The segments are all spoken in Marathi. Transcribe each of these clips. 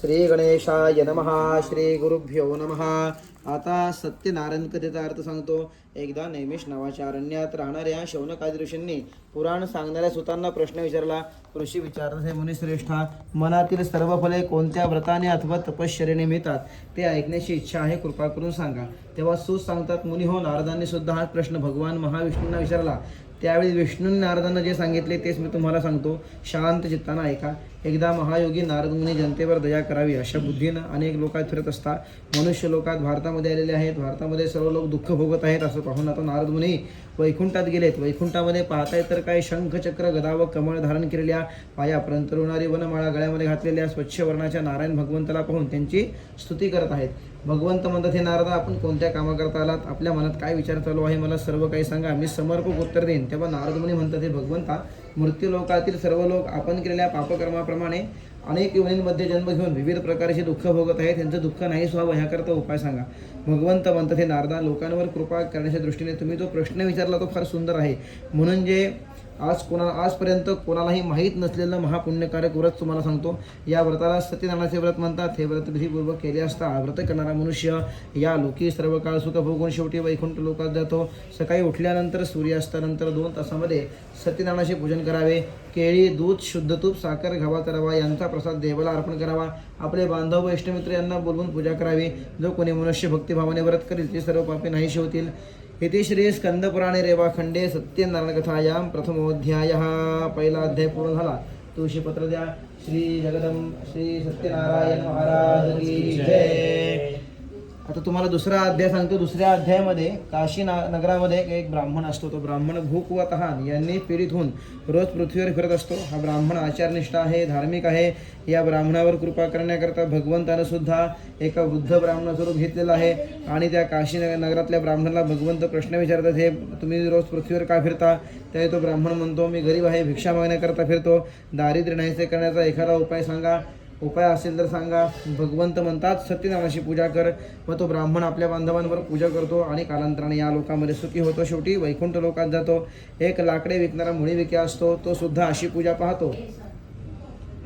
श्रीगणेशाय नमः श्रीगुरुभ्यो नमः। आता सत्यनारायण कथेचा अर्थ सांगतो. एकदा नैमिष नावाच्या अरण्यात राहणाऱ्या शौनकादी ऋषींनी पुराण सांगणाऱ्या सुतांना प्रश्न विचारला. ऋषी विचारत हे मुनिश्रेष्ठा मनातील सर्व फले कोणत्या व्रताने अथवा तपश्चर्याने मिळतात? ते ऐकण्याची इच्छा आहे कृपा करून सांगा. तेव्हा सूत सांगतात मुनी हो नारदांनी सुद्धा हा प्रश्न भगवान महाविष्णूंना विचारला. त्यावेळी विष्णूंनी नारदांना जे सांगितले तेच मी तुम्हाला सांगतो. शांत चित्तानं ऐका. एकदा महायोगी नारद मुनी जनतेवर दया करावी अशा बुद्धीनं अनेक लोकात फिरत असता मनुष्य लोकात भारतामध्ये आलेले आहेत. भारतामध्ये सर्व लोक दुःख भोगत आहेत असं पाहून आता नारद मुनी वैकुंठात गेलेत. वैकुंठामध्ये पाहताय तर काय शंख चक्र गदा व कमळ धारण केलेल्या पायापर्यंत रुणारी वनमाळा गळ्यामध्ये घातलेल्या स्वच्छ वर्णाच्या नारायण भगवंताला पाहून त्यांची स्तुती करत आहेत. भगवंत म्हणतात हे नारदा आपण कोणत्या कामाकरता आलात? आपल्या मनात काय विचार चालू आहे? मला सर्व काही सांगा. मी समर्पक उत्तर देईन. तेव्हा नारद मुनी म्हणतात हे भगवंता मृत्यू लोकातील सर्व लोक आपण केलेल्या पापकर्माप्रमाणे अनेक योनींमध्ये जन्म घेऊन विविध प्रकारचे दुःख भोगत आहेत त्यांचं दुःख नाही व्हावं ह्याकरता उपाय सांगा. भगवंत म्हणतात हे नारदा लोकांवर कृपा करण्याच्या दृष्टीने तुम्ही जो प्रश्न विचारला तो फार सुंदर आहे. म्हणून जे आज कोणा आजपर्यंत कोणालाही माहीत नसलेलं महापुण्यकारक व्रत तुम्हाला सांगतो. या व्रताला सत्यनारायणाचे व्रत म्हणतात. हे व्रत विधीपूर्वक केले असता व्रत करणारा मनुष्य या लोकी सर्व काळ सुख भोगून शेवटी वैकुंठ लोकात जातो. सकाळी उठल्यानंतर सूर्यास्तानंतर दोन तासामध्ये सत्यनारायणाचे पूजन करावे. केळी दूध शुद्ध तूप साखर घावा करावा यांचा प्रसाद देवाला अर्पण करावा. आपले बांधव व इष्टमित्र यांना बोलवून पूजा करावी. जो कोणी मनुष्य भक्तिभावाने व्रत करेल ते सर्व पापे नाहीशी होतील इति श्री स्कंदपुराणे रेवाखंडे सत्यनारायण कथायां प्रथमोध्याय पहिला अध्याय पूर्ण झाला। तुळशीपत्र द्या श्री जगदम श्री सत्यनारायण महाराज की जय। आता तुम्हाला दुसरा अध्याय सांगतो. दुसऱ्या अध्यायामध्ये काशी ना नगरामध्ये एक ब्राह्मण असतो. तो ब्राह्मण भूक व तहान यांनी पीडित होऊन रोज पृथ्वीवर फिरत असतो. हा ब्राह्मण आचारनिष्ठ आहे धार्मिक आहे. या ब्राह्मणावर कृपा करण्याकरता भगवंतानं सुद्धा एका वृद्ध ब्राह्मणाचं रूप घेतलेलं आहे. आणि त्या काशी नगरातल्या ब्राह्मणाला भगवंत प्रश्न विचारतात हे तुम्ही रोज पृथ्वीवर का फिरता? त्यावेळी तो ब्राह्मण म्हणतो मी गरीब आहे भिक्षा मागण्याकरता फिरतो. दारिद्र्य नाहीसे करण्याचा एखादा उपाय सांगा. उपाय असेल तर सांगा. भगवंत म्हणतात सत्यनारायणाची पूजा कर. व तो ब्राह्मण आपल्या बांधवांवर पूजा करतो आणि कालांतराने या लोकांमध्ये सुखी होतो. शेवटी वैकुंठ लोकात जातो. एक लाकडे विकणारा मुळी विक्या असतो. तो सुद्धा अशी पूजा पाहतो.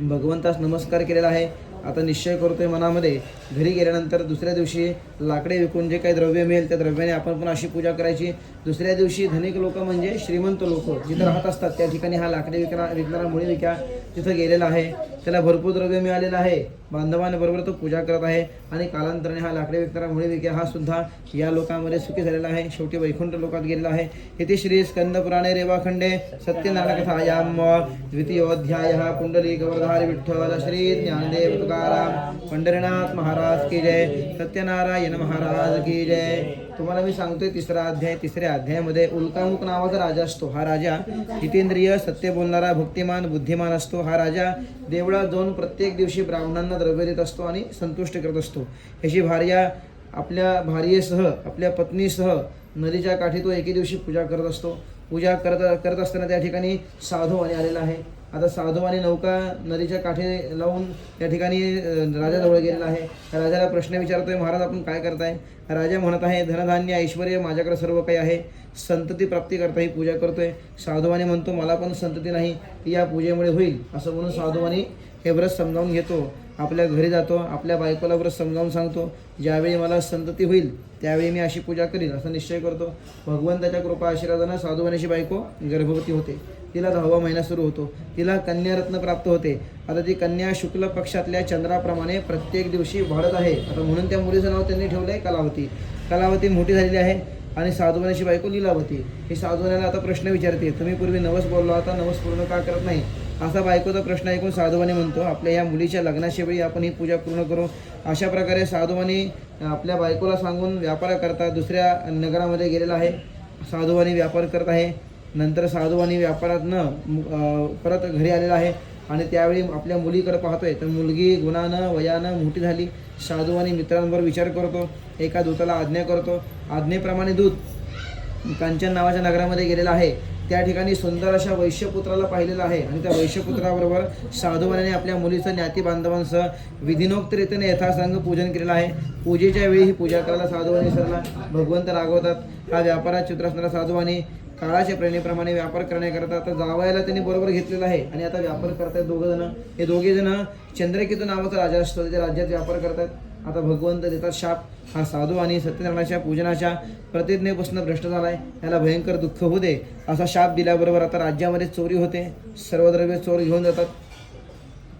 भगवंतास नमस्कार केलेला आहे. आता निश्चय करतोय मनामध्ये. घरी गेल्यानंतर दुसऱ्या दिवशी लाकडे विकून जे काही द्रव्य मिळेल त्या द्रव्याने आपण पण अशी पूजा करायची. दुसऱ्या दिवशी धनिक लोक म्हणजे श्रीमंत लोक जिथं राहत असतात त्या ठिकाणी हा लाकडे विकणा विकणारा मुळी विक्या तिथं गेलेला आहे. त्याला भरपूर द्रव्य मिळालेलं आहे. बांधवांबरोबर तो पूजा करत आहे आणि कालांतराने हा लाकडे विकणारा मुळी विक्या हा सुद्धा या लोकांमध्ये सुखी झालेला आहे. शेवटी वैकुंठ लोकात गेलेला आहे. इथे श्री स्कंद पुराणे रेवाखंडे सत्यनारायण कथायाम द्वितीयोध्याय पुंडली गवर्धार विठ्ठल श्री ज्ञानदेव तुकाराम पंढरीनाथ महाराज की जय। सत्यनारायण महाराज की जय। तुम्हाला मी सांगतोय तिसरा अध्याय तिसऱ्या अध्यायामध्ये उल्कामुख नावाचा राजा असतो हा राजा. जितेंद्रिय सत्य बोलणारा भक्तिमान बुद्धिमान असतो हा राजा. देवळात जाऊन प्रत्येक दिवशी ब्राह्मणांना द्रव्य देत असतो आणि संतुष्ट करत असतो. ह्याची भार्या आपल्या भार्येसह आपल्या पत्नीसह नदीच्या काठी तो एके दिवशी पूजा करत असतो. पूजा करत करत असताना त्या ठिकाणी साधू आणि आलेला आहे. आता साधू नौका नदीच्या काठी लावून त्या ठिकाणी राजाजवळ गेलेला आहे. राजाला प्रश्न विचारतोय महाराज आपण काय करताय? राजा म्हणत आहे धनधान्य ऐश्वर माझ्याकडे सर्व काही आहे. संतती प्राप्ती करता ही पूजा करतोय. साधुवाने म्हणतो मला पण संतती नाही. या पूजेमुळे होईल. असं म्हणून साधुवाने हे व्रत समजावून घेतो. आपल्या घरी जातो आपल्या बायकोला व्रत समजावून सांगतो. ज्यावेळी मला संतती होईल त्यावेळी मी अशी पूजा करीन. असा निश्चय करतो. भगवंताच्या कृपा आशीर्वादानं साधुवानीची बायको गर्भवती होते. तिला दहावा महिना सुरू होतो. तिला कन्यारत्न प्राप्त होते. आता ती कन्या शुक्ल पक्षातल्या चंद्राप्रमाणे प्रत्येक दिवशी वाढत आहे. आता म्हणून त्या मुलीचं नाव त्यांनी ठेवलं आहे कलावती. कलावती मोठी झालेली आहे आणि साधुवानीची बायको लीलावती. ही साधुवानीला आता प्रश्न विचारते. तुम्ही पूर्वी नवस बोललो आता नवस पूर्ण का करत नाही? असा बायकोचा प्रश्न ऐकून साधवानी म्हणतो आपल्या या मुलीच्या लग्नाच्या वेळी आपण ही पूजा पूर्ण करू. अशा प्रकारे साधवानी आपल्या बायकोला सांगून व्यापार करता दुसऱ्या नगरामध्ये गेलेला आहे. साधुवानी व्यापार करत आहे. नंतर साधुवानी व्यापारातनं परत घरी आलेला आहे आणि त्यावेळी आपल्या मुलीकडे पाहतोय. तर मुलगी गुणानं वयानं मोठी झाली. साधू आणि मित्रांवर विचार करतो. एका दूताला आज्ञा करतो. आज्ञेप्रमाणे दूत कांचन नावाच्या नगरामध्ये गेलेला आहे. त्या ठिकाणी सुंदर अशा वैश्यपुत्राला पाहिलेलं आहे. आणि त्या वैश्यपुत्राबरोबर साधुवाने आपल्या मुलीचं ज्ञाती बांधवांसह विधिनोक्त रीतीने यथासंग पूजन केलेलं आहे. पूजेच्या वेळी ही पूजा करायला साधुवाने सरला भगवंत रागवतात. हा व्यापारात चित्र असणारा साधुवाने काळाच्या प्रेरणेप्रमाणे व्यापार करण्याकरता आता जावयाला त्यांनी बरोबर घेतलेला आहे. आणि आता व्यापार करतायत दोघं जण. हे दोघे जण चंद्रकेतू नावाचा राजा असतो. त्या राज्यात व्यापार करतात. आता भगवंत देतात शाप. हा साधू आणि सत्यनारायणाच्या पूजनाच्या प्रतिज्ञेपासून भ्रष्ट झालाय. याला भयंकर दुःख होऊ दे. असा शाप दिल्याबरोबर आता राज्यामध्ये चोरी होते. सर्व द्रव्य चोर घेऊन जातात.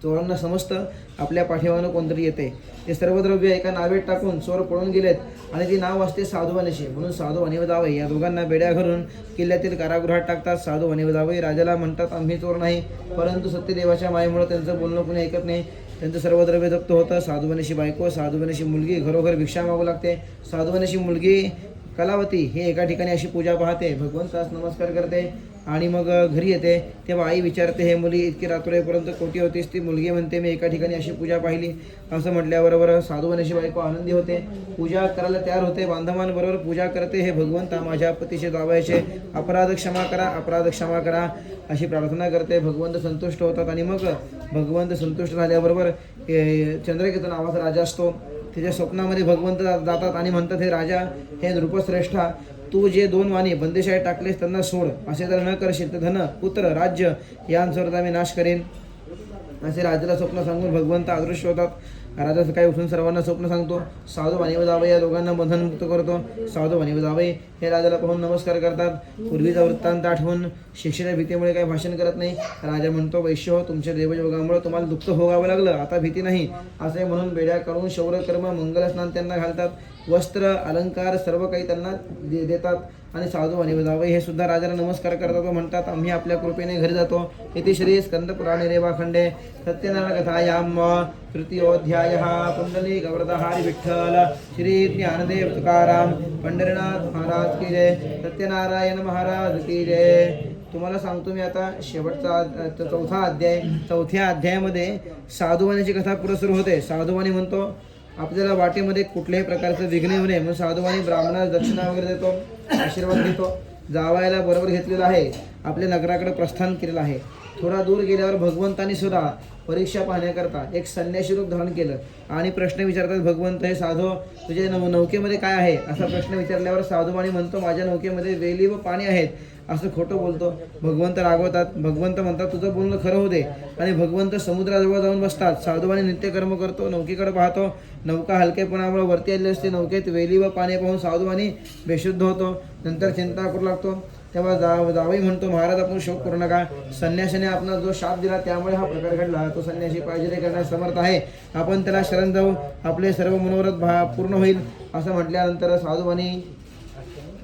चोरांना समजतं आपल्या पाठीमागनं कोणतरी येते. ते सर्व द्रव्य एका नावेत टाकून चोर पळून गेलेत आणि ती नाव असते साधू अनिशी म्हणून साधू आणि जावई या दोघांना बेड्या घालून किल्ल्यातील कारागृहात टाकतात. साधू आणि राजाला म्हणतात आम्ही चोर नाही. परंतु सत्यदेवाच्या मायेमुळे त्यांचं बोलणं कोणी ऐकत नाही. त्यांचं सर्व द्रव्य जप्त होतं. साधुवनेशी बायको साधुवनेशी मुलगी घरोघर भिक्षा मागू लागते. साधुवनेशी मुलगी कलावती हे एका ठिकाणी अशी पूजा पाहते. भगवंतास नमस्कार करते. आणि मग घरी येते. तेव्हा आई विचारते हे मुली इतकी रात्रोपर्यंत कोटी होतीस? ती मुलगी म्हणते मी एका ठिकाणी अशी पूजा पाहिली. असं म्हटल्याबरोबर साधुवनेशी बायको आनंदी होते. पूजा करायला तयार होते. बांधवांबरोबर पूजा करते. हे भगवंता माझ्या पतीचे दावायचे अपराध क्षमा करा अपराध क्षमा करा. अशी प्रार्थना करते. भगवंत संतुष्ट होतात. आणि मग भगवंत संतुष्ट झाल्याबरोबर हे चंद्रकेतन नावाचा राजा असतो. त्याच्या स्वप्नामध्ये भगवंत जातात आणि म्हणतात हे राजा हे नृपश्रेष्ठा तू जे दोन वाणी बंदेशाही टाकलेस त्यांना सोड. असे जर न करशील तर धन पुत्र राज्य यांसोबत आम्ही नाश करेन. असे राजाला स्वप्न सांगून भगवंत अदृश्य होतात. राजा सकाळी उठून सर्वांना स्वप्न सांगतो. साधू आणि या दोघांना बंधनमुक्त करतो. साधू आणि जावई हे राजाला पाहून नमस्कार करतात. पूर्वीचा वृत्तांत आठवून शिक्षेच्या भीतीमुळे काही भाषण करत नाही. राजा म्हणतो वैश्य हो तुमच्या देवयोगामुळे तुम्हाला दुःख भोगावं लागलं. आता भीती नाही. असे म्हणून बेड्या करून शौर्यकर्म मंगलस्नान त्यांना घालतात. वस्त्र अलंकार सर्व काही त्यांना दे- देतात आणि साधू आणि हे सुद्धा राजाला नमस्कार करतात व म्हणतात आम्ही आपल्या कृपेने घरी जातो. इथे श्री स्कंद पुराणे रेवाखंडे सत्यनारायण कथायाम तृतीयोध्याय पुंडली गौरदहारी विठ्ठल. श्री ज्ञानदेव तुकाराम. पंढरीनाथ महाराज की जय. सत्यनारायण महाराज की जय. तुम्हाला सांगतो मी आता शेवटचा चौथा अध्याय. चौथ्या अध्यायामध्ये साधुवानीची कथा पुढे सुरू होते. साधुवानी म्हणतो आपल्याला वाटेमध्ये कुठल्याही प्रकारचं विघ्न येऊ नये. म्हणून साधुवानी ब्राह्मणास दक्षिणा वगैरे देतो आशीर्वाद घेतो. जावायला बरोबर घेतलेला आहे. आपल्या नगराकडे प्रस्थान केलेलं आहे. थोडा दूर गेल्यावर भगवंतानी सुद्धा परीक्षा पाहण्याकरता एक संन्याशी रूप धारण केलं. आणि प्रश्न विचारतात भगवंत हे साधू तुझ्या नौ नौकेमध्ये काय आहे? असा प्रश्न विचारल्यावर साधुवाणी म्हणतो माझ्या नौकेमध्ये वेली व पाणी आहेत. असं खोटं बोलतो. भगवंत रागवतात. भगवंत म्हणतात तुझं बोलणं खरं होते आणि भगवंत समुद्राजवळ जाऊन बसतात. साधुवाने नित्यकर्म करतो. नौकेकडे पाहतो. नौका हलकेपणामुळे वरती आलेली असते. नौकेत वेली व पाणी पाहून साधुवानी बेशुद्ध होतो. नंतर चिंता करू लागतो. तेव्हा जा जावई म्हणतो महाराज आपण शोक करू नका. संन्याशाने आपला जो शाप दिला त्यामुळे हा प्रकार घडला. तो संन्याशी पाहिजे करण्यास समर्थ आहे. आपण त्याला शरण जाऊ. आपले सर्व मनोरथ भा पूर्ण होईल. असं म्हटल्यानंतर साधुवानी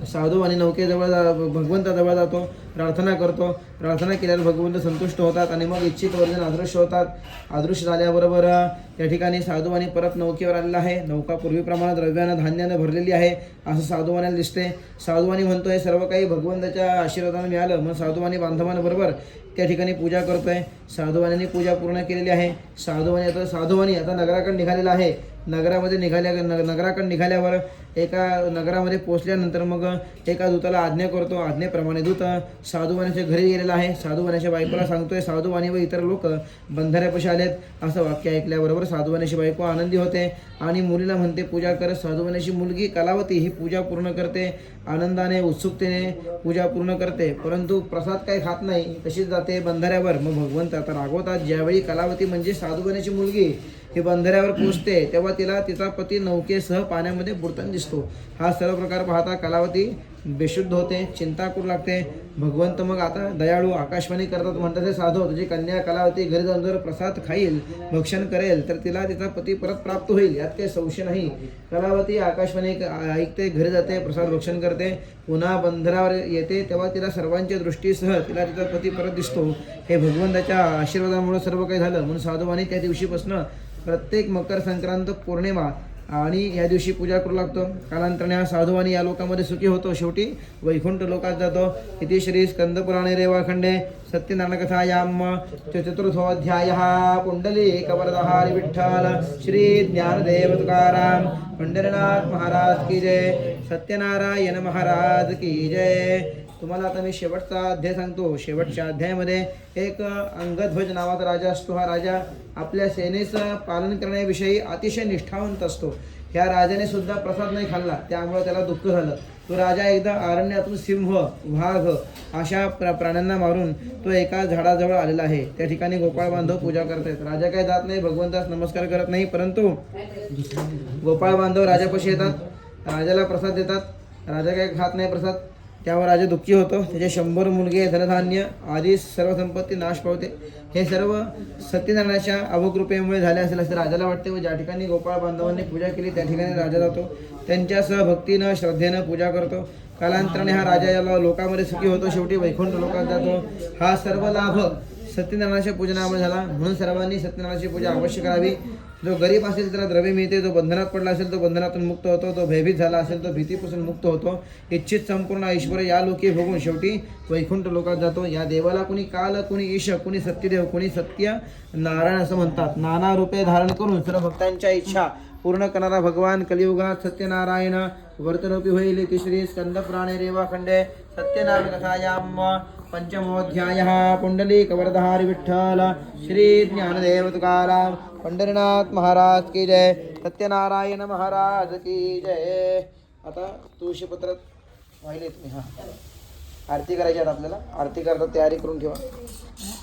साधू आणि नौकेजवळ जा भगवंताजवळ जातो प्रार्थना करतो. प्रार्थना केल्यावर भगवंत संतुष्ट होतात आणि मग इच्छित वर्जन अदृश्य होतात. अदृश्य झाल्याबरोबर त्या या ठिकाणी साधुवानी परत नौकेवर आलेला आहे. नौका पूर्वीप्रमाणे द्रव्यानं धान्यानं भरलेली आहे. असं साधुवानीला दिसते. साधुवानी हे सर्व काही भगवंताच्या आशीर्वादानं मिळालं. मग साधुवाणी बांधवांबरोबर त्या ठिकाणी पूजा करतोय. साधुवानीने पूजा पूर्ण केलेली आहे. साधुवाणी आता साधुवानी आता नगराकडे निघालेला आहे. नगरामध्ये निघाल्या न- नगराकडे निघाल्यावर एका नगरामध्ये पोचल्यानंतर मग एका दूताला आज्ञा करतो. आज्ञेप्रमाणे दूत साधुवाण्याच्या घरी गेलेला आहे. साधुवाण्याच्या बायकोला सांगतोय साधुवाणी व इतर लोक बंधाऱ्यापाशी आलेत. असं वाक्य ऐकल्याबरोबर साधुवाण्याची बायको आनंदी होते आणि मुलीला म्हणते पूजा कर. साधुवाण्याची मुलगी कलावती. ही पूजा पूर्ण करते. आनंदाने उत्सुकतेने पूजा पूर्ण करते. परंतु प्रसाद काही खात नाही. तशीच जाते बंधाऱ्यावर. मग भगवंत आता रागवतात ज्यावेळी कलावती म्हणजे साधुवाण्याची मुलगी. हे बंधाऱ्यावर पोचते तेव्हा तिला तिचा पती नौकेसह पाण्यामध्ये बुडताना दिसतो. हा सर्व प्रकार पाहता कलावती बेशुद्ध होते चिंता करू लागते. भगवंत मग आता दयाळू आकाशवाणी करतात म्हणतात हे साधो तुझी कन्या कलावती घरी जाऊन जर प्रसाद खाईल भक्षण करेल तर तिला तिचा पती परत प्राप्त होईल यात काही संशय नाही. कलावती आकाशवाणी ऐकते घरी जाते प्रसाद भक्षण करते. पुन्हा बंधरावर येते तेव्हा तिला सर्वांच्या दृष्टीसह तिला तिचा पती परत दिसतो. हे भगवंताच्या आशीर्वादामुळे सर्व काही झालं. म्हणून साधुवानी त्या दिवशीपासून प्रत्येक मकर संक्रांत पौर्णिमा आणि या दिवशी पूजा करू लागतो. कालांतराने हा साधू आणि या लोकांमध्ये सुखी होतो. शेवटी वैकुंठ लोकात जातो. इथे श्री स्कंदपुराणे रेवाखंडे सत्यनारायण कथायाम चतुर्थोध्याय कुंडली कवरदहारी विठ्ठल श्री ज्ञानदेव तुकाराम पंढरीनाथ महाराज की जय. सत्यनारायण महाराज की जय. तुम्हाला आता मी शेवटचा अध्याय सांगतो. शेवटच्या अध्यायामध्ये एक अंगध्वज नावाचा राजा असतो. हा राजा आपल्या सेनेचं पालन करण्याविषयी अतिशय निष्ठावंत असतो. ह्या राजाने सुद्धा प्रसाद नाही खाल्ला. त्यामुळे त्याला दुःख झालं. तो राजा एकदा अरण्यातून सिंह वाघ अशा प्रा प्राण्यांना मारून तो एका झाडाजवळ आलेला आहे. त्या ठिकाणी गोपाळ बांधव पूजा करतायत. राजा काय जात नाही भगवंतास नमस्कार करत नाही परंतु गोपाळ बांधव राजापाशी येतात. राजाला प्रसाद देतात. राजा काय खात नाही प्रसाद. त्यावर राजा दुःखी होतो. त्याचे शंभर मुलगे धनधान्य आदी सर्व संपत्ती नाश पावते. हे सर्व सत्यनारायणाच्या अवकृपेमुळे झाले असेल असे राजाला वाटते व ज्या ठिकाणी गोपाळ बांधवांनी पूजा केली त्या ठिकाणी राजा जातो. त्यांच्यासह भक्तीनं श्रद्धेनं पूजा करतो. कालांतराने हा राजा याला लोकांमध्ये सुखी होतो. शेवटी वैकुंठ लोकात जातो. हा सर्व लाभ सत्यनारायणाच्या पूजनामुळे झाला. म्हणून सर्वांनी सत्यनारायणाची पूजा अवश्य करावी. जो गरीब असेल त्याला द्रव्य मिळते जो बंधनात पडला असेल तो बंधनातून मुक्त होतो तो भयभीत झाला असेल तो भीतीपासून मुक्त होतो. इच्छित संपूर्ण ऐश्वर या लोके भोगून शेवटी वैकुंठ लोकात जातो. या देवाला कुणी काल कुणी ईश कुणी सत्यदेव कुणी सत्य नारायण असं म्हणतात. नाना रूपे धारण करून सर्व भक्तांच्या इच्छा पूर्ण करणारा भगवान कलियुगात सत्यनारायण वर्तनोपी होईल तिसरी स्कंद प्राणे रेवाखंडे सत्यनारायण कथायाम पंचमोऽध्यायः पुंडलीकवरधारी विठ्ठल श्री ज्ञानदेव तुकाराम पंढरीनाथ महाराज की जय सत्यनारायण महाराज की जय। आता तुळशीपत्र वाहिले तुम्ही हां. आरती करायची आहेत आपल्याला? आरती करता तयारी करून ठेवा.